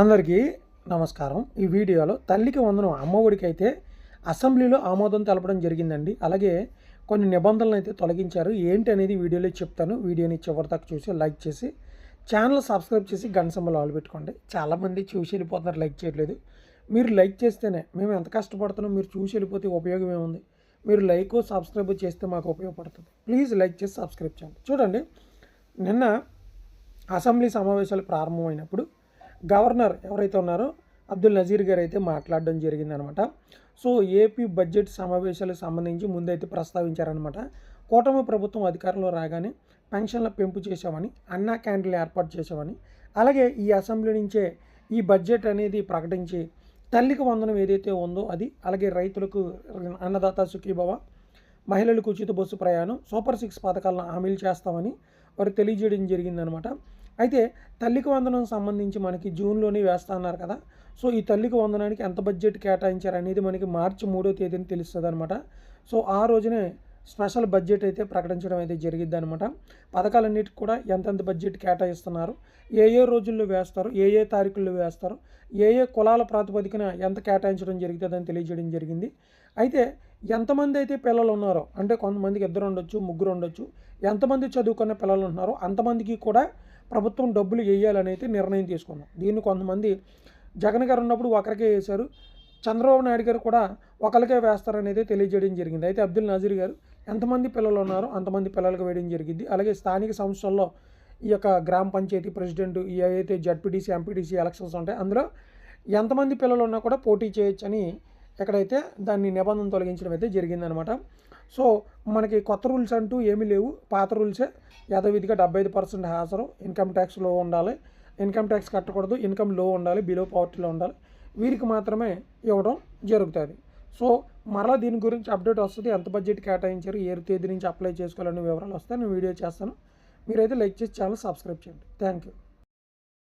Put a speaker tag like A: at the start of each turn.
A: అందరికీ నమస్కారం. ఈ వీడియోలో తల్లికి వందనం అమ్మఒడికి అయితే అసెంబ్లీలో ఆమోదం తెలపడం జరిగిందండి. అలాగే కొన్ని నిబంధనలు అయితే తొలగించారు. ఏంటి అనేది వీడియోలో చెప్తాను. వీడియోని చివరి దాకా చూసి లైక్ చేసి ఛానల్ సబ్స్క్రైబ్ చేసి గన్ సింబల్ ఆల్ పెట్టుకోండి. చాలామంది చూసి వెళ్ళిపోతున్నారు లైక్ చేయట్లేదు. మీరు లైక్ చేస్తేనే మేము ఎంత కష్టపడుతున్నాం మీరు చూసి వెళ్ళిపోతే ఉపయోగం ఏముంది? మీరు లైక్ సబ్స్క్రైబ్ చేస్తే మాకు ఉపయోగపడుతుంది. ప్లీజ్ లైక్ చేసి సబ్స్క్రైబ్ చేయండి. చూడండి నిన్న అసెంబ్లీ సమావేశాలు ప్రారంభమైనప్పుడు గవర్నర్ ఎవరైతే ఉన్నారో అబ్దుల్ నజీర్ గారు అయితే మాట్లాడడం జరిగిందనమాట. సో ఏపీ బడ్జెట్ సమావేశాలకు సంబంధించి ముందైతే ప్రస్తావించారనమాట. కూటమి ప్రభుత్వం అధికారంలో రాగానే పెన్షన్ల పెంపు చేశామని అన్నా క్యాంటీన్లు ఏర్పాటు చేశామని అలాగే ఈ అసెంబ్లీ నుంచే ఈ బడ్జెట్ అనేది ప్రకటించి తల్లికి వందనం ఏదైతే ఉందో అది అలాగే రైతులకు అన్నదాత సుఖీభవ మహిళలకు ఉచిత బస్సు ప్రయాణం సూపర్ సిక్స్ పథకాలను హామీలు చేస్తామని వారు తెలియజేయడం జరిగిందనమాట. అయితే తల్లికి వందనం సంబంధించి మనకి జూన్లోనే వేస్తా అన్నారు కదా. సో ఈ తల్లికి వందనానికి ఎంత బడ్జెట్ కేటాయించారు అనేది మనకి మార్చి మూడో తేదీని తెలుస్తుంది అనమాట సో ఆ రోజునే స్పెషల్ బడ్జెట్ అయితే ప్రకటించడం అయితే జరిగిద్ది అనమాట పథకాలన్నిటికి కూడా ఎంతెంత బడ్జెట్ కేటాయిస్తున్నారు ఏ ఏ రోజుల్లో వేస్తారు ఏ ఏ తారీఖుల్లో వేస్తారు ఏ ఏ కులాల ప్రాతిపదికన ఎంత కేటాయించడం జరుగుతుందని తెలియజేయడం జరిగింది. అయితే ఎంతమంది అయితే పిల్లలు ఉన్నారో అంటే కొంతమందికి ఇద్దరు ఉండొచ్చు ముగ్గురు ఉండొచ్చు ఎంతమంది చదువుకున్న పిల్లలు ఉన్నారో అంతమందికి కూడా ప్రభుత్వం డబ్బులు వేయాలని అయితే నిర్ణయం తీసుకున్నాం. దీన్ని కొంతమంది జగన్ గారు ఉన్నప్పుడు ఒకరికే వేశారు. చంద్రబాబు నాయుడు గారు కూడా ఒకరికే వేస్తారనేది తెలియజేయడం జరిగింది. అయితే అబ్దుల్ నజీర్ గారు ఎంతమంది పిల్లలు ఉన్నారో? అంతమంది పిల్లలకు వేయడం జరిగింది. అలాగే స్థానిక సంస్థల్లో ఈ యొక్క గ్రామ పంచాయతీ ప్రెసిడెంట్ ఈ జడ్పీటీసీ ఎంపీటీసీ ఎలక్షన్స్ ఉంటాయి అందులో ఎంతమంది పిల్లలు ఉన్నా కూడా పోటీ చేయొచ్చని ఎక్కడైతే దాన్ని నిబంధన తొలగించడం అయితే జరిగిందనమాట. సో మనకి కొత్త రూల్స్ అంటూ ఏమీ లేవు. పాత రూల్సే. యథావిధిగా డెబ్బై ఐదు పర్సెంట్ హాజరు. ఇన్కమ్ ట్యాక్స్లో ఉండాలి. Income tax కట్టకూడదు. ఇన్కమ్లో ఉండాలి. బిలో పవర్టీలో ఉండాలి. వీరికి మాత్రమే ఇవ్వడం జరుగుతుంది. సో మరలా దీని గురించి అప్డేట్ వస్తుంది. ఎంత బడ్జెట్ కేటాయించారు? ఏ తేదీ నుంచి అప్లై చేసుకోవాలనే వివరాలు వస్తాయి. నేను వీడియో చేస్తాను. మీరైతే లైక్ చేసి ఛానల్ సబ్స్క్రైబ్ చేయండి. Thank you